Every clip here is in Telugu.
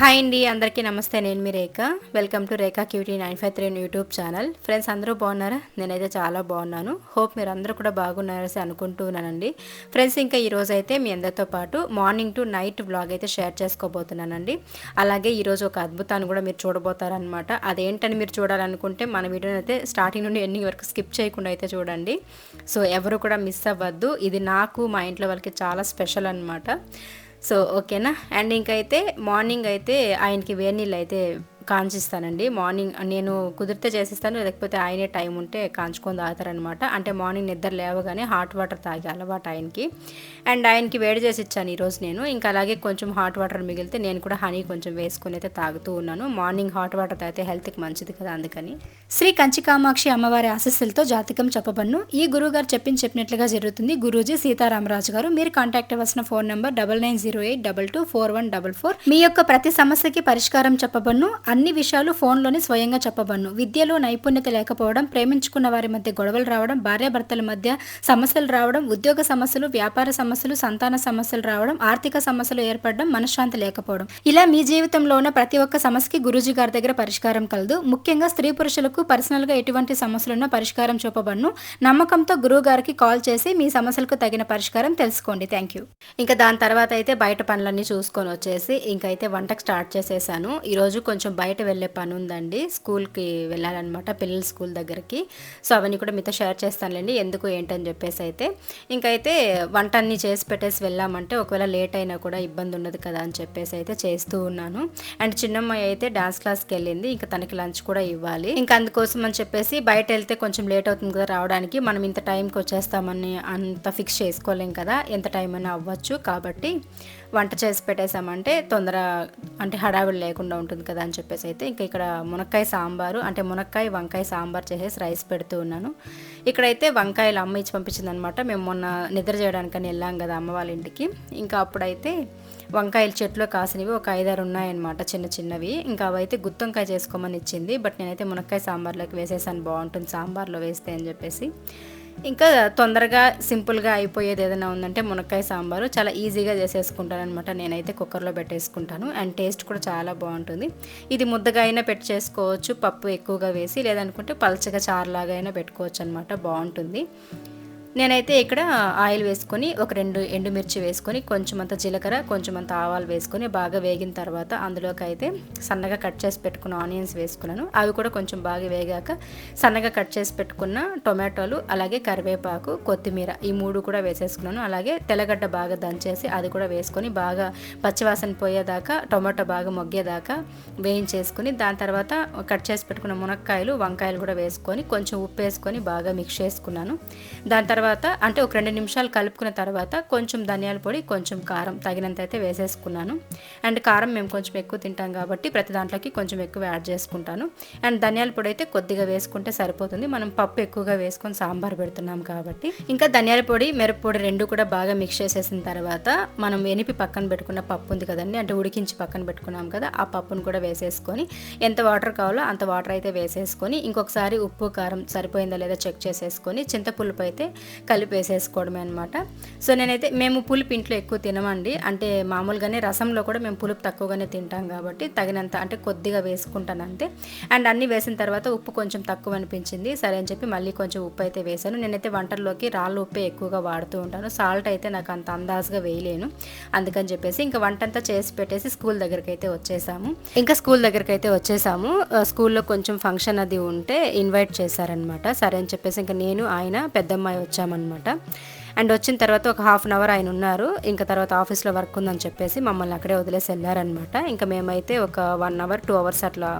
హాయ్ అండి అందరికీ నమస్తే. నేను మీ Rekha. Welcome to Rekha cutie nine five three YouTube channel friends అందరూ బాగున్నారా? నేనైతే చాలా బాగున్నాను. హోప్ మీరు అందరూ కూడా బాగున్నారని అనుకుంటున్నానండి. ఫ్రెండ్స్ ఇంకా ఈరోజు అయితే మీ అందరితో పాటు మార్నింగ్ టు నైట్ బ్లాగ్ అయితే షేర్ చేసుకోబోతున్నానండి. అలాగే ఈరోజు ఒక అద్భుతాన్ని కూడా మీరు చూడబోతారనమాట అదేంటని మీరు చూడాలనుకుంటే మన వీడియోని అయితే స్టార్టింగ్ నుండి ఎండింగ్ వరకు స్కిప్ చేయకుండా అయితే చూడండి. సో ఎవరు కూడా మిస్ అవ్వద్దు. ఇది నాకు మా ఇంట్లో వాళ్ళకి చాలా స్పెషల్ అనమాట సో ఓకేనా అండ్ ఇంకైతే మార్నింగ్ అయితే ఆయనకి వేడి నీళ్ళు అయితే కాంచిస్తానండి. మార్నింగ్ నేను కుదిరితే చేసిస్తాను లేకపోతే ఆయనే టైం ఉంటే కాంచుకొని తాగుతారనమాట. అంటే మార్నింగ్ నిద్ర లేవగానే హాట్ వాటర్ తాగి అలవాటు ఆయనకి. అండ్ ఆయనకి వేడి చేసి ఇచ్చాను ఈరోజు నేను. ఇంకా అలాగే కొంచెం హాట్ వాటర్ మిగిలితే నేను కూడా హనీ కొంచెం వేసుకొని అయితే తాగుతూ ఉన్నాను. మార్నింగ్ హాట్ వాటర్ తాగితే హెల్త్కి మంచిది కదా అందుకని. శ్రీ కంచి కామాక్షి అమ్మవారి ఆశస్సులతో జాతకం చెప్పబడును ఈ గురువు గారు చెప్పింది చెప్పినట్లుగా జరుగుతుంది. గురూజీ సీతారామరాజు గారు మీరు కాంటాక్ట్ అవ్వాల్సిన phone number double nine zero eight double two four one double four. మీ యొక్క ప్రతి సమస్యకి పరిష్కారం చెప్పబన్ను అన్ని అన్ని విషయాలు ఫోన్లోనే స్వయంగా చెప్పబడ్ను. విద్యలో నైపుణ్యత లేకపోవడం ప్రేమించుకున్న వారి మధ్య గొడవలు రావడం భార్యాభర్తల మధ్య సమస్యలు రావడం ఉద్యోగ సమస్యలు వ్యాపార సమస్యలు సంతాన సమస్యలు రావడం ఆర్థిక సమస్యలు ఏర్పడడం మనశ్శాంతి లేకపోవడం. ఇలా మీ జీవితంలో ఉన్న ప్రతి ఒక్క సమస్యకి గురూజీ గారి దగ్గర పరిష్కారం కలదు. ముఖ్యంగా స్త్రీ పురుషులకు పర్సనల్గా ఎటువంటి సమస్యలున్నా పరిష్కారం చూపబడును. నమ్మకంతో గురువు గారికి కాల్ చేసి మీ సమస్యలకు తగిన పరిష్కారం తెలుసుకోండి. Thank you. ఇంకా దాని తర్వాత అయితే బయట పనులన్నీ చూసుకొని వచ్చేసి ఇంకైతే వంటకు స్టార్ట్ చేసేసాను. ఈరోజు కొంచెం బయట బయట వెళ్ళే పని ఉందండి స్కూల్కి వెళ్ళాలన్నమాట పిల్లల స్కూల్ దగ్గరికి. సో అవన్నీ కూడా మీతో షేర్ చేస్తానులేండి. ఎందుకు ఏంటని చెప్పేసి అయితే. ఇంకైతే వంట అన్నీ చేసి పెట్టేసి వెళ్ళామంటే ఒకవేళ లేట్ అయినా కూడా ఇబ్బంది ఉండదు కదా అని చెప్పేసి అయితే చేస్తూ ఉన్నాను. అండ్ చిన్నమ్మాయి అయితే డాన్స్ క్లాస్కి వెళ్ళింది. ఇంకా తనకి లంచ్ కూడా ఇవ్వాలి. ఇంకా అందుకోసం అని చెప్పేసి బయట వెళ్తే కొంచెం లేట్ అవుతుంది కదా రావడానికి. మనం ఇంత టైంకి వచ్చేస్తామని అంత ఫిక్స్ చేసుకోలేం కదా. ఎంత టైం అయినా అవ్వచ్చు కాబట్టి వంట చేసి పెట్టేసామంటే తొందర అంటే హడావిడి లేకుండా ఉంటుంది కదా అని చెప్పేసి అయితే ఇంకా ఇక్కడ మునక్కాయ సాంబారు అంటే మునక్కాయ వంకాయ సాంబార్ చేసేసి రైస్ పెడుతూ ఉన్నాను. ఇక్కడైతే వంకాయలు అమ్మ ఇచ్చి పంపించింది అనమాట మేము మొన్న నిద్ర చేయడానికని వెళ్ళాం కదా అమ్మ వాళ్ళ ఇంటికి. ఇంకా అప్పుడైతే వంకాయలు చెట్లు కాసినవి ఒక ఐదారు ఉన్నాయన్నమాట చిన్న చిన్నవి. ఇంకా అవైతే గుత్తొంకాయ చేసుకోమని ఇచ్చింది బట్ నేనైతే మునక్కాయ సాంబార్లోకి వేసేసాను బాగుంటుంది సాంబార్లో వేస్తే అని చెప్పేసి. ఇంకా తొందరగా సింపుల్గా అయిపోయేది ఏదైనా ఉందంటే మునక్కాయ సాంబారు. చాలా ఈజీగా చేసేసుకుంటాను అనమాట నేనైతే కుక్కర్లో పెట్టేసుకుంటాను. అండ్ టేస్ట్ కూడా చాలా బాగుంటుంది. ఇది ముద్దగా అయినా పెట్టి చేసుకోవచ్చు పప్పు ఎక్కువగా వేసి లేదనుకుంటే పలచగా చారులాగా అయినా పెట్టుకోవచ్చు అనమాట బాగుంటుంది. నేనైతే ఇక్కడ ఆయిల్ వేసుకొని ఒక రెండు ఎండుమిర్చి వేసుకొని కొంచెం అంత జీలకర్ర కొంచెం అంత ఆవాలు వేసుకొని బాగా వేగిన తర్వాత అందులోకి అయితే సన్నగా కట్ చేసి పెట్టుకున్న ఆనియన్స్ వేసుకున్నాను. అవి కూడా కొంచెం బాగా వేగాక సన్నగా కట్ చేసి పెట్టుకున్న టొమాటోలు అలాగే కరివేపాకు కొత్తిమీర ఈ మూడు కూడా వేసేసుకున్నాను. అలాగే తెల్లగడ్డ బాగా దంచేసి అది కూడా వేసుకొని బాగా పచ్చివాసన పోయేదాకా టొమాటో బాగా మొగ్గేదాకా వేయించేసుకుని దాని తర్వాత కట్ చేసి పెట్టుకున్న మునక్కాయలు వంకాయలు కూడా వేసుకొని కొంచెం ఉప్పు వేసుకొని బాగా మిక్స్ చేసుకున్నాను. దాని తర్వాత తర్వాత అంటే ఒక రెండు నిమిషాలు కలుపుకున్న తర్వాత కొంచెం ధనియాల పొడి కొంచెం కారం తగినంత అయితే వేసేసుకున్నాను. అండ్ కారం మేము కొంచెం ఎక్కువ తింటాం కాబట్టి ప్రతి దాంట్లోకి కొంచెం ఎక్కువ యాడ్ చేసుకుంటాను. అండ్ ధనియాల పొడి అయితే కొద్దిగా వేసుకుంటే సరిపోతుంది. మనం పప్పు ఎక్కువగా వేసుకొని సాంబార్ పెడుతున్నాం కాబట్టి. ఇంకా ధనియాల పొడి మిరప్పొడి రెండు కూడా బాగా మిక్స్ చేసేసిన తర్వాత మనం ఎనిపి పక్కన పెట్టుకున్న పప్పు ఉంది కదండి అంటే ఉడికించి పక్కన పెట్టుకున్నాం కదా ఆ పప్పును కూడా వేసేసుకొని ఎంత వాటర్ కావాలో అంత వాటర్ అయితే వేసేసుకొని ఇంకొకసారి ఉప్పు కారం సరిపోయిందా లేదా చెక్ చేసేసుకొని చింతపులుపు అయితే కలిపేసేసుకోవడమే అనమాట సో నేనైతే మేము పులుపు ఇంట్లో ఎక్కువ తినమండి. అంటే మామూలుగానే రసంలో కూడా మేము పులుపు తక్కువగానే తింటాం కాబట్టి తగినంత అంటే కొద్దిగా వేసుకుంటాను అంతే. అండ్ అన్నీ వేసిన తర్వాత ఉప్పు కొంచెం తక్కువ అనిపించింది. సరే అని చెప్పి మళ్ళీ కొంచెం ఉప్పు అయితే వేసాను. నేనైతే వంటల్లోకి రాళ్ళు ఉప్పే ఎక్కువగా వాడుతూ ఉంటాను. సాల్ట్ అయితే నాకు అంత అందాజుగా వేయలేను. అందుకని చెప్పేసి ఇంకా వంట అంతా చేసి పెట్టేసి స్కూల్ దగ్గరికి అయితే వచ్చేసాము. ఇంకా స్కూల్ దగ్గరికి అయితే వచ్చేసాము స్కూల్లో కొంచెం ఫంక్షన్ అది ఉంటే ఇన్వైట్ చేశారనమాట సరే అని చెప్పేసి ఇంకా నేను ఆయన పెద్దమ్మాయి వచ్చామన్నమాట అండ్ వచ్చిన తర్వాత ఒక హాఫ్ అన్ అవర్ ఆయన ఉన్నారు. ఇంకా తర్వాత ఆఫీస్లో వర్క్ ఉందని చెప్పేసి మమ్మల్ని అక్కడే వదిలేసి వెళ్ళారనమాట ఇంకా మేమైతే ఒక వన్ అవర్ టూ అవర్స్ అట్లా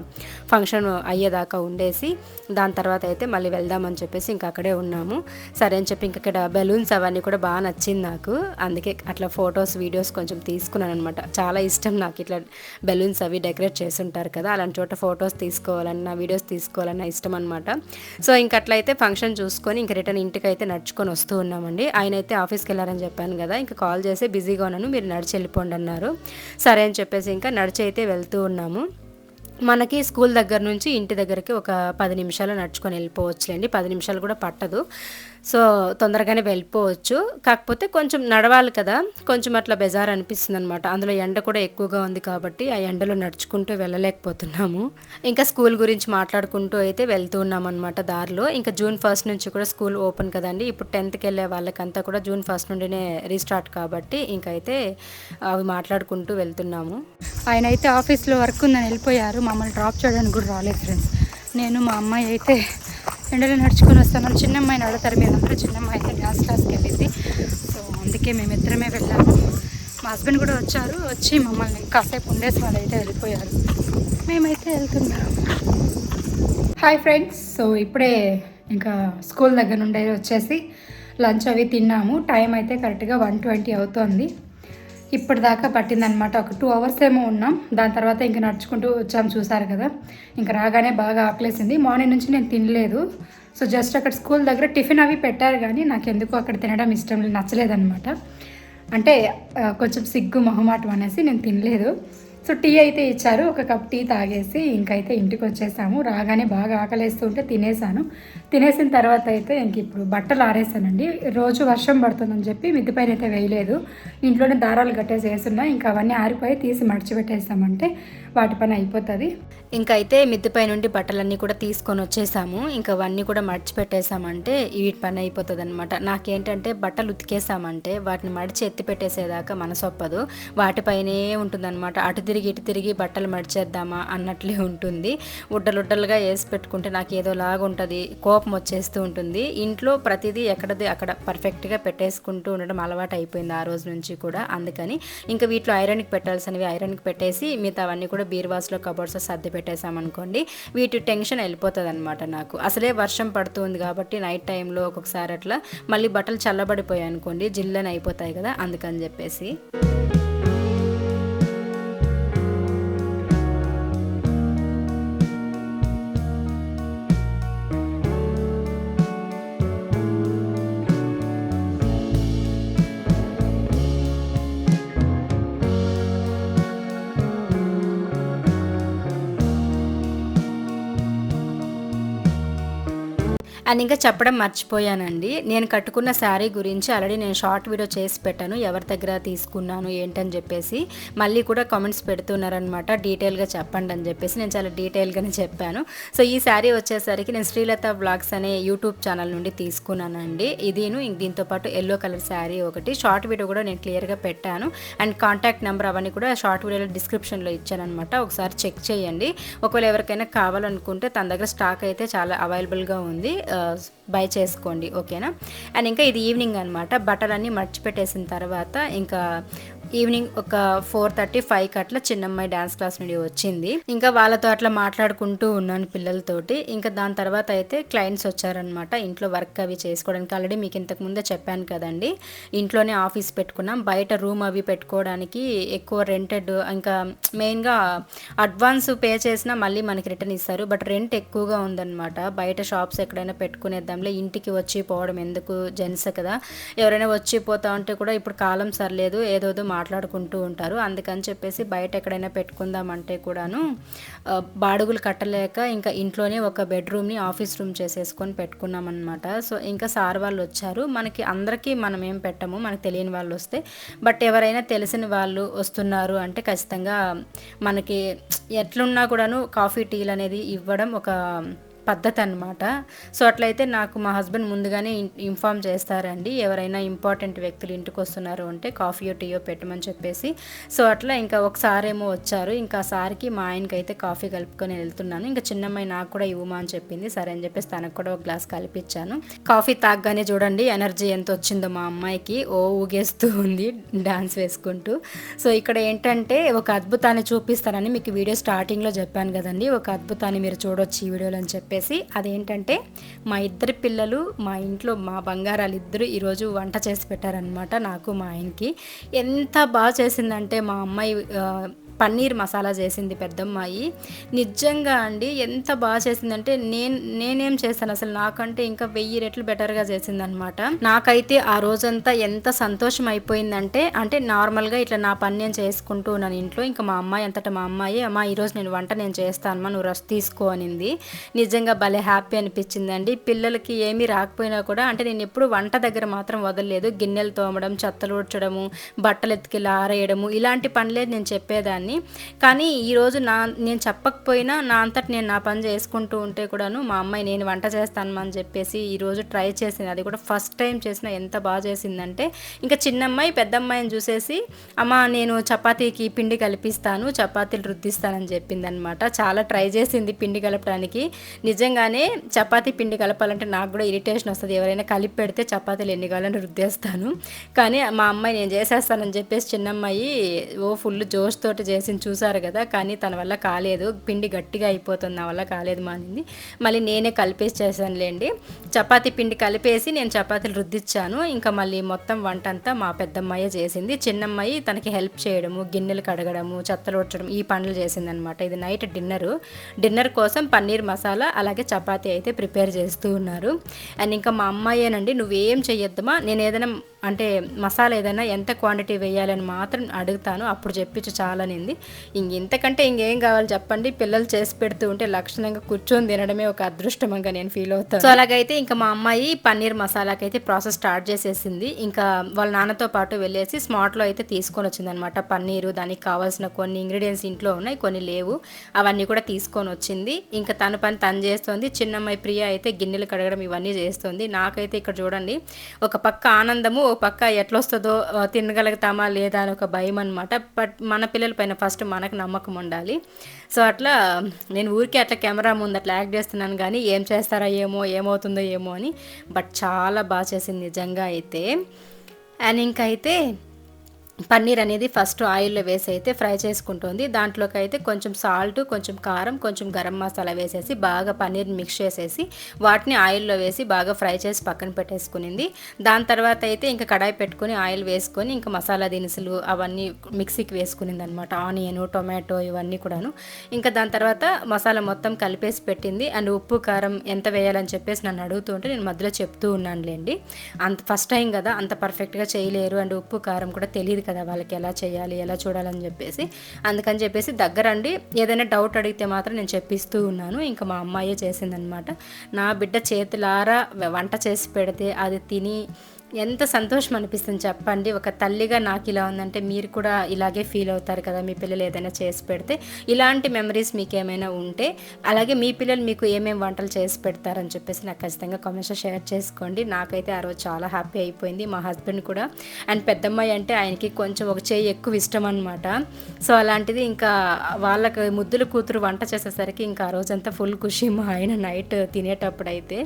ఫంక్షన్ అయ్యేదాకా ఉండేసి దాని తర్వాత అయితే మళ్ళీ వెళ్దామని చెప్పేసి ఇంకా అక్కడే ఉన్నాము. సరే అని చెప్పి ఇంకా ఇక్కడ బెలూన్స్ అవన్నీ కూడా బాగా నచ్చింది నాకు. అందుకే అట్లా ఫొటోస్ వీడియోస్ కొంచెం తీసుకున్నాను అనమాట చాలా ఇష్టం నాకు ఇట్లా బెలూన్స్ అవి డెకరేట్ చేసి ఉంటారు కదా అలాంటి చోట ఫొటోస్ తీసుకోవాలన్నా వీడియోస్ తీసుకోవాలన్న ఇష్టం అనమాట సో ఇంక అట్లయితే ఫంక్షన్ చూసుకొని ఇంక రిటర్న్ ఇంటికి అయితే నడుచుకొని వస్తూ ఉన్నామండి. ఆయన అయితే ఆఫీస్కి వెళ్ళారని చెప్పాను కదా ఇంకా కాల్ చేసి బిజీగా ఉన్నాను మీరు నడిచి వెళ్ళిపోండి అన్నారు. సరే అని చెప్పేసి ఇంకా నడిచి అయితే వెళ్తూ ఉన్నాము. మనకి స్కూల్ దగ్గర నుంచి ఇంటి దగ్గరికి ఒక పది నిమిషాలు నడుచుకొని వెళ్ళిపోవచ్చులేండి పది నిమిషాలు కూడా పట్టదు. సో తొందరగానే వెళ్ళిపోవచ్చు. కాకపోతే కొంచెం నడవాలి కదా. కొంచెం అట్లా బెజార్ అనిపిస్తుంది అనమాట అందులో ఎండ కూడా ఎక్కువగా ఉంది కాబట్టి ఆ ఎండలో నడుచుకుంటూ వెళ్ళలేకపోతున్నాము. ఇంకా స్కూల్ గురించి మాట్లాడుకుంటూ అయితే వెళ్తూ ఉన్నాం అనమాట దారిలో. ఇంకా జూన్ ఫస్ట్ నుంచి కూడా స్కూల్ ఓపెన్ కదండి ఇప్పుడు టెన్త్కి వెళ్ళే వాళ్ళకంతా కూడా జూన్ ఫస్ట్ నుండినే రీస్టార్ట్ కాబట్టి ఇంకైతే అవి మాట్లాడుకుంటూ వెళ్తున్నాము. ఆయన అయితే ఆఫీస్లో వర్క్ ఉందని వెళ్ళిపోయారు. మమ్మల్ని డ్రాప్ చేయడానికి కూడా రాలేదు ఫ్రెండ్స్. నేను మా అమ్మాయి అయితే ఎండలో నడుచుకొని వస్తున్నాం చిన్న అమ్మాయిని అడుగుతారు మీరందరూ చిన్న అమ్మాయి అయితే డ్యాన్స్ క్లాస్కి వెళ్ళింది. సో అందుకే మేము ఇద్దరమే వెళ్ళాము. మా హస్బెండ్ కూడా వచ్చారు వచ్చి మమ్మల్ని కాసేపు ఉండేసి వాళ్ళు అయితే వెళ్ళిపోయారు. మేమైతే వెళ్తున్నాం. Hi friends. సో ఇప్పుడే ఇంకా స్కూల్ దగ్గర నుండి వచ్చేసి లంచ్ అవి తిన్నాము. టైం అయితే కరెక్ట్గా వన్ ట్వంటీ అవుతోంది. ఇప్పటిదాకా పట్టిందనమాట ఒక టూ అవర్స్ ఏమో ఉన్నాం. దాని తర్వాత ఇంకా నడుచుకుంటూ వచ్చాం చూసారు కదా. ఇంకా రాగానే బాగా ఆకలేసింది. మార్నింగ్ నుంచి నేను తినలేదు. సో జస్ట్ అక్కడ స్కూల్ దగ్గర టిఫిన్ అవి పెట్టారు కానీ నాకు ఎందుకు అక్కడ తినడం ఇష్టం నచ్చలేదనమాట అంటే కొంచెం సిగ్గు మొహమాటం అనేసి నేను తినలేదు. సో టీ అయితే ఇచ్చారు ఒక కప్ టీ తాగేసి ఇంకైతే ఇంటికి వచ్చేసాము. రాగానే బాగా ఆకలేస్తుంటే తినేసాను. తినేసిన తర్వాత అయితే ఇంక ఇప్పుడు బట్టలు ఆరేసానండి. రోజు వర్షం పడుతుందని చెప్పి మిద్దిపైన అయితే వేయలేదు. ఇంట్లోనే దారాలు కట్టేసి వేస్తున్నా. ఇంకా అవన్నీ ఆరిపోయి తీసి మడిచిపెట్టేసామంటే వాటి పని అయిపోతుంది. ఇంకా అయితే మిద్దెపై నుండి బట్టలన్నీ కూడా తీసుకొని వచ్చేసాము. ఇంకా అవన్నీ కూడా మడిచి పెట్టేశామంటే వీటి పని అయిపోతుంది అనమాట నాకేంటంటే బట్టలు ఉతికేసామంటే వాటిని మడిచి ఎత్తి పెట్టేసేదాకా మనసొప్పదు. వాటిపైనే ఉంటుందన్నమాట. అటు తిరిగి ఇటు తిరిగి బట్టలు మడిచేద్దామా అన్నట్లే ఉంటుంది. ఉడ్డలుడ్డలుగా వేసి పెట్టుకుంటే నాకు ఏదో లాగా ఉంటుంది. కోపం వచ్చేస్తూ ఉంటుంది. ఇంట్లో ప్రతిదీ ఎక్కడది అక్కడ పర్ఫెక్ట్గా పెట్టేసుకుంటూ ఉండడం అలవాటు అయిపోయింది ఆ రోజు నుంచి కూడా. అందుకని ఇంకా వీటిలో ఐరన్కి పెట్టాల్సినవి ఐరన్కి పెట్టేసి మిగతా అవన్నీ కూడా బీర్వాస్లో కబోర్డ్స్లో సర్ది పెట్టేసామనుకోండి వీటి టెన్షన్ వెళ్ళిపోతుంది అనమాట నాకు. అసలే వర్షం పడుతుంది కాబట్టి నైట్ టైంలో ఒక్కొక్కసారి అట్లా మళ్ళీ బట్టలు చల్లబడిపోయాయి అనుకోండి జిల్లని అయిపోతాయి కదా అందుకని చెప్పేసి. అండ్ ఇంకా చెప్పడం మర్చిపోయానండి. నేను కట్టుకున్న శారీ గురించి ఆల్రెడీ నేను షార్ట్ వీడియో చేసి పెట్టాను. ఎవరి దగ్గర తీసుకున్నాను ఏంటని చెప్పేసి మళ్ళీ కూడా కామెంట్స్ పెడుతున్నారనమాట డీటెయిల్గా చెప్పండి అని చెప్పేసి నేను చాలా డీటెయిల్గానే చెప్పాను. సో ఈ శారీ వచ్చేసరికి నేను శ్రీలత బ్లాగ్స్ అనే యూట్యూబ్ ఛానల్ నుండి తీసుకున్నానండి. ఇదిను ఇంక దీంతో పాటు ఎల్లో కలర్ శారీ ఒకటి. షార్ట్ వీడియో కూడా నేను క్లియర్గా పెట్టాను. అండ్ కాంటాక్ట్ నెంబర్ అవన్నీ కూడా షార్ట్ వీడియోలో డిస్క్రిప్షన్లో ఇచ్చానమాట ఒకసారి చెక్ చేయండి. ఒకవేళ ఎవరికైనా కావాలనుకుంటే తన దగ్గర స్టాక్ అయితే చాలా అవైలబుల్గా ఉంది. బై చేసుకోండి ఓకేనా? అండ్ ఇంకా ఇది ఈవినింగ్ అనమాట బట్టలన్నీ మర్చిపెట్టేసిన తర్వాత ఇంకా ఈవినింగ్ ఒక ఫోర్ థర్టీ ఫైవ్కి అట్లా చిన్నమ్మాయి డ్యాన్స్ క్లాస్ నుండి వచ్చింది. ఇంకా వాళ్ళతో అట్లా మాట్లాడుకుంటూ ఉన్నాను పిల్లలతోటి. ఇంకా దాని తర్వాత అయితే క్లయింట్స్ వచ్చారనమాట ఇంట్లో వర్క్ అవి చేసుకోవడానికి. ఆల్రెడీ మీకు ఇంతకు ముందే చెప్పాను కదండి. ఇంట్లోనే ఆఫీస్ పెట్టుకున్నాం. బయట రూమ్ అవి పెట్టుకోవడానికి ఎక్కువ రెంటెడ్ ఇంకా మెయిన్గా అడ్వాన్స్ పే చేసినా మళ్ళీ మనకి రిటర్న్ ఇస్తారు. బట్ రెంట్ ఎక్కువగా ఉందన్నమాట. బయట షాప్స్ ఎక్కడైనా పెట్టుకునేద్దాంలే. ఇంటికి వచ్చి పోవడం ఎందుకు? జెంట్స్ కదా. ఎవరైనా వచ్చి పోతా ఉంటే కూడా ఇప్పుడు కాలం సర్లేదు. ఏదోదో మాట్లాడుకుంటూ ఉంటారు. అందుకని చెప్పేసి బయట ఎక్కడైనా పెట్టుకుందామంటే కూడాను బాడుగులు కట్టలేక ఇంకా ఇంట్లోనే ఒక బెడ్రూమ్ని ఆఫీస్ రూమ్ చేసేసుకొని పెట్టుకున్నాం అనమాట సో ఇంకా సార్ వాళ్ళు వచ్చారు. మనకి అందరికీ మనం ఏం పెట్టము మనకు తెలియని వాళ్ళు వస్తే. బట్ ఎవరైనా తెలిసిన వాళ్ళు వస్తున్నారు అంటే ఖచ్చితంగా మనకి ఎట్లున్నా కూడాను కాఫీ టీలు అనేది ఇవ్వడం ఒక పద్ధతి అనమాట సో అట్లయితే నాకు మా హస్బెండ్ ముందుగానే ఇన్ఫామ్ చేస్తారండి ఎవరైనా ఇంపార్టెంట్ వ్యక్తులు ఇంటికి వస్తున్నారు అంటే కాఫీయో టీయో పెట్టమని చెప్పేసి. సో అట్లా ఇంకా ఒకసారేమో వచ్చారు ఇంకా సార్కి మా ఆయనకి అయితే కాఫీ కలుపుకొని వెళ్తున్నాను. ఇంకా చిన్నమ్మాయి నాకు కూడా ఇవ్వమా అని చెప్పింది సరే అని చెప్పేసి తనకు కూడా ఒక గ్లాస్ కలిపించాను కాఫీ తాగగానే చూడండి ఎనర్జీ ఎంత వచ్చిందో మా అమ్మాయికి ఓ ఊగేస్తూ ఉంది డాన్స్ వేసుకుంటూ. సో ఇక్కడ ఏంటంటే ఒక అద్భుతాన్ని చూపిస్తానని మీకు వీడియో స్టార్టింగ్లో చెప్పాను కదండి ఒక అద్భుతాన్ని మీరు చూడొచ్చు ఈ వీడియోలో అని చెప్పి. చెప్పేసి అదేంటంటే మా ఇద్దరు పిల్లలు మా ఇంట్లో మా బంగారాలు ఇద్దరు ఈరోజు వంట చేసి పెట్టారనమాట నాకు మా ఆయనకి. ఎంత బాగా చేసిందంటే మా అమ్మాయి పన్నీర్ మసాలా చేసింది పెద్దమ్మాయి. నిజంగా అండి ఎంత బాగా చేసిందంటే నేను నేనేం చేశాను అసలు నాకంటే ఇంకా వెయ్యి రెట్లు బెటర్గా చేసిందనమాట నాకైతే ఆ రోజంతా ఎంత సంతోషం అయిపోయిందంటే అంటే నార్మల్గా ఇట్లా నా పని నేను చేసుకుంటూ ఉన్నాను ఇంట్లో ఇంకా మా అమ్మాయి అంతటా మా అమ్మాయి అమ్మ ఈరోజు నేను వంట నేను చేస్తాను నువ్వు రస్ తీసుకో అనింది. నిజంగా భలే హ్యాపీ అనిపించిందండి. పిల్లలకి ఏమీ రాకపోయినా కూడా అంటే నేను ఎప్పుడు వంట దగ్గర మాత్రం వదలలేదు. గిన్నెలు తోమడం చెత్తలు ఊడ్చడము బట్టలు ఎత్తుకెళ్ళి ఆరేయడము ఇలాంటి పనులే నేను చెప్పేదాన్ని. కానీ ఈరోజు నా నేను చెప్పకపోయినా నా అంతటి నేను నా పని చేసుకుంటూ ఉంటే కూడాను మా అమ్మాయి నేను వంట చేస్తాను అని చెప్పేసి ఈరోజు ట్రై చేసింది. అది కూడా ఫస్ట్ టైం చేసిన ఎంత బాగా చేసిందంటే ఇంకా చిన్నమ్మాయి పెద్దమ్మాయిని చూసేసి అమ్మ నేను చపాతీకి పిండి కలిపిస్తాను చపాతీలు రుద్దిస్తానని చెప్పింది అనమాట చాలా ట్రై చేసింది పిండి కలపడానికి. నిజంగానే చపాతీ పిండి కలపాలంటే నాకు కూడా ఇరిటేషన్ వస్తుంది. ఎవరైనా కలిపి పెడితే చపాతీలు ఎన్ని కావాలని రుద్దేస్తాను. కానీ మా అమ్మాయి నేను చేసేస్తానని చెప్పేసి చిన్నమ్మాయి ఓ ఫుల్ జోష్ తోటి చేసి చూసారు కదా. కానీ తన వల్ల కాలేదు. పిండి గట్టిగా అయిపోతుంది. నా వల్ల కాలేదు మానింది మళ్ళీ నేనే కలిపేసి చేశానులేండి. చపాతీ పిండి కలిపేసి నేను చపాతీలు రుద్దిచ్చాను. ఇంకా మళ్ళీ మొత్తం వంట అంతా మా పెద్దమ్మాయే చేసింది. చిన్నమ్మాయి తనకి హెల్ప్ చేయడము గిన్నెలు కడగడము చెత్తలు ఉడ్చడం ఈ పనులు చేసిందనమాట ఇది నైట్ డిన్నర్. డిన్నర్ కోసం పన్నీర్ మసాలా అలాగే చపాతీ అయితే ప్రిపేర్ చేస్తూ ఉన్నారు. అండ్ ఇంకా మా అమ్మాయేనండి నువ్వేం చెయ్యొద్దమా నేను ఏదైనా అంటే మసాలా ఏదైనా ఎంత క్వాంటిటీ వేయాలని మాత్రం అడుగుతాను. అప్పుడు చెప్పించు చాలనింది. ఇంక ఇంతకంటే ఇంకేం కావాలి చెప్పండి. పిల్లలు చేసి పెడుతూ ఉంటే లక్షణంగా కూర్చొని తినడమే ఒక అదృష్టంగా నేను ఫీల్ అవుతాను. సో అలాగైతే ఇంకా మా అమ్మాయి పన్నీర్ మసాలాకి అయితే ప్రాసెస్ స్టార్ట్ చేసేసింది. ఇంకా వాళ్ళ నాన్నతో పాటు వెళ్ళేసి స్మార్ట్లో అయితే తీసుకొని వచ్చిందనమాట. పన్నీరు దానికి కావాల్సిన కొన్ని ఇంగ్రీడియంట్స్ ఇంట్లో ఉన్నాయి కొన్ని లేవు. అవన్నీ కూడా తీసుకొని వచ్చింది. ఇంకా తన పని తను చేస్తుంది. చిన్నమ్మాయి ప్రియ అయితే గిన్నెలు కడగడం ఇవన్నీ చేస్తుంది. నాకైతే ఇక్కడ చూడండి ఒక పక్క ఆనందము పక్క ఎట్లొస్తుందో తినగలుగుతామా లేదా అని ఒక భయం అనమాట బట్ మన పిల్లల పైన ఫస్ట్ మనకు నమ్మకం ఉండాలి. సో అట్లా నేను ఊరికే అట్లా కెమెరా ముందు అట్లా యాక్ట్ చేస్తున్నాను కానీ ఏం చేస్తారా ఏమో ఏమవుతుందో ఏమో అని. బట్ చాలా బాగా చేసింది నిజంగా అయితే. అండ్ ఇంకైతే పన్నీర్ అనేది ఫస్ట్ ఆయిల్లో వేసి అయితే ఫ్రై చేసుకుంటుంది. దాంట్లోకి అయితే కొంచెం సాల్ట్ కొంచెం కారం కొంచెం గరం మసాలా వేసేసి బాగా పన్నీర్ మిక్స్ చేసేసి వాటిని ఆయిల్లో వేసి బాగా ఫ్రై చేసి పక్కన పెట్టేసుకునింది. దాని తర్వాత అయితే ఇంకా కడాయి పెట్టుకొని ఆయిల్ వేసుకొని ఇంకా మసాలా దినుసులు అవన్నీ మిక్సీకి వేసుకునింది అనమాట ఆనియన్ టొమాటో ఇవన్నీ కూడాను. ఇంకా దాని తర్వాత మసాలా మొత్తం కలిపేసి పెట్టింది. అండ్ ఉప్పు కారం ఎంత వేయాలని చెప్పేసి నన్ను అడుగుతూ ఉంటే నేను మధ్యలో చెప్తూ ఉన్నానులేండి. అంత ఫస్ట్ టైం కదా అంత పర్ఫెక్ట్గా చేయలేరు. అండ్ ఉప్పు కారం కూడా తెలియదు కదా వాళ్ళకి ఎలా చేయాలి ఎలా చూడాలని చెప్పేసి. అందుకని చెప్పేసి దగ్గరండి. ఏదైనా డౌట్ అడిగితే మాత్రం నేను చెప్పిస్తూ ఉన్నాను. ఇంకా మా అమ్మాయే చేసిందనమాట నా బిడ్డ చేతులారా వంట చేసి పెడితే అది తిని ఎంత సంతోషం అనిపిస్తుంది చెప్పండి. ఒక తల్లిగా నాకు ఇలా ఉందంటే మీరు కూడా ఇలాగే ఫీల్ అవుతారు కదా మీ పిల్లలు ఏదైనా చేసి పెడితే. ఇలాంటి మెమరీస్ మీకు ఏమైనా ఉంటే అలాగే మీ పిల్లలు మీకు ఏమేమి వంటలు చేసి పెడతారని చెప్పేసి నాకు ఖచ్చితంగా కామెంట్స్లో షేర్ చేసుకోండి. నాకైతే ఆ రోజు చాలా హ్యాపీ అయిపోయింది. మా హస్బెండ్ కూడా అండ్ పెద్దమ్మాయి అంటే ఆయనకి కొంచెం ఒక చేయి ఎక్కువ ఇష్టం అనమాట సో అలాంటిది ఇంకా వాళ్ళకి ముద్దుల కూతురు వంట చేసేసరికి ఇంకా ఆ రోజంతా ఫుల్ ఖుషి మా ఆయన నైట్ తినేటప్పుడు అయితే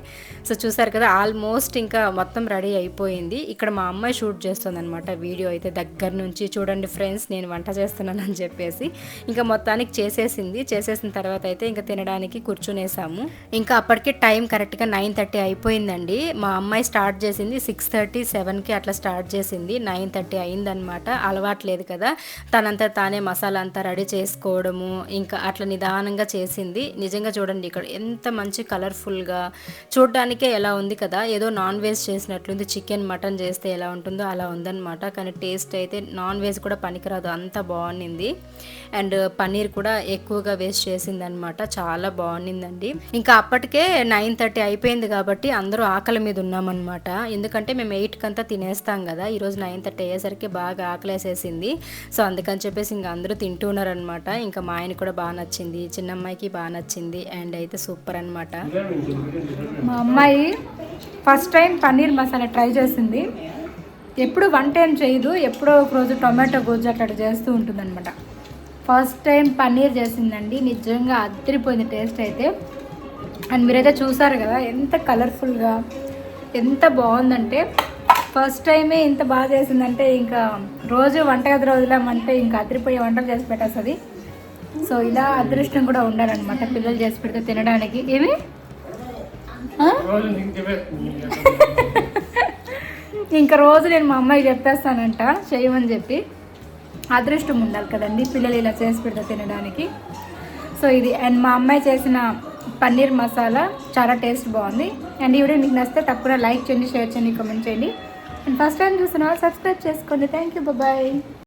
సో చూసారు కదా ఆల్మోస్ట్ ఇంకా మొత్తం రెడీ అయిపోయింది. ఇక్కడ మా అమ్మాయి షూట్ చేస్తుందనమాట వీడియో అయితే దగ్గర నుంచి. చూడండి ఫ్రెండ్స్ నేను వంట చేస్తున్నానని చెప్పేసి. ఇంకా మొత్తానికి చేసేసింది. చేసేసిన తర్వాత అయితే ఇంకా తినడానికి కూర్చునేసాము. ఇంకా అప్పటికే టైం కరెక్ట్గా నైన్ థర్టీ అయిపోయిందండి. మా అమ్మాయి స్టార్ట్ చేసింది సిక్స్ థర్టీ సెవెన్కి అట్లా స్టార్ట్ చేసింది. నైన్ థర్టీ అయిందనమాట అలవాట్లేదు కదా. తనంతా తానే మసాలా అంతా రెడీ చేసుకోవడము ఇంకా అట్లా నిదానంగా చేసింది. నిజంగా చూడండి ఇక్కడ ఎంత మంచి కలర్ఫుల్గా. చూడడానికే ఎలా ఉంది కదా. ఏదో నాన్ వెజ్ చేసినట్లుంది. చికెన్ మటన్ చేస్తే ఎలా ఉంటుందో అలా ఉందన్నమాట. కానీ టేస్ట్ అయితే నాన్ వెజ్ కూడా పనికిరాదు. అంత బాగుండింది. అండ్ పన్నీర్ కూడా ఎక్కువగా వేస్ట్ చేసిందనమాట చాలా బాగుండిందండి. ఇంకా అప్పటికే నైన్ థర్టీ అయిపోయింది కాబట్టి అందరూ ఆకలి మీద ఉన్నామన్నమాట. ఎందుకంటే మేము ఎయిట్కి అంతా తినేస్తాం కదా. ఈరోజు నైన్ థర్టీ అయ్యేసరికి బాగా ఆకలేసేసింది. సో అందుకని చెప్పేసి ఇంకా అందరూ తింటూ ఉన్నారనమాట ఇంకా మా ఆయన కూడా బాగా నచ్చింది. చిన్నమ్మాయికి బాగా నచ్చింది. అండ్ అయితే సూపర్ అనమాట మా అమ్మాయి first time paneer masala try చేసింది. ఎప్పుడు వంట ఏం చేయదు ఎప్పుడో ఒకరోజు టొమాటో గోజు అట్లా చేస్తూ ఉంటుందన్నమాట. ఫస్ట్ టైం పన్నీర్ చేసిందండి నిజంగా అదిరిపోయింది టేస్ట్ అయితే. అండ్ మీరైతే చూసారు కదా ఎంత కలర్ఫుల్గా ఎంత బాగుందంటే ఫస్ట్ టైమే ఇంత బాగా చేసిందంటే ఇంకా రోజు వంటగది రోజులమంటే ఇంకా అదిరిపోయే వంటలు చేసి పెట్టేస్తుంది. సో ఇలా అదృష్టం కూడా ఉండాలన్నమాట పిల్లలు చేసి పెడితే తినడానికి. ఏమి? ఇంకా రోజు నేను మా అమ్మాయికి చెప్పేస్తానంట చేయమని చెప్పి. అదృష్టం ఉండాలి కదండి పిల్లలు ఇలా చేసి పెడితే తినడానికి. సో ఇది అండ్ మా అమ్మాయి చేసిన పన్నీర్ మసాలా చాలా టేస్ట్ బాగుంది. అండ్ ఈ వీడియో మీకు నచ్చితే తప్పకుండా లైక్ చేయండి షేర్ చేయండి కామెంట్ చేయండి. అండ్ ఫస్ట్ టైం చూసిన వాళ్ళు సబ్స్క్రైబ్ చేసుకోండి. Thank you bye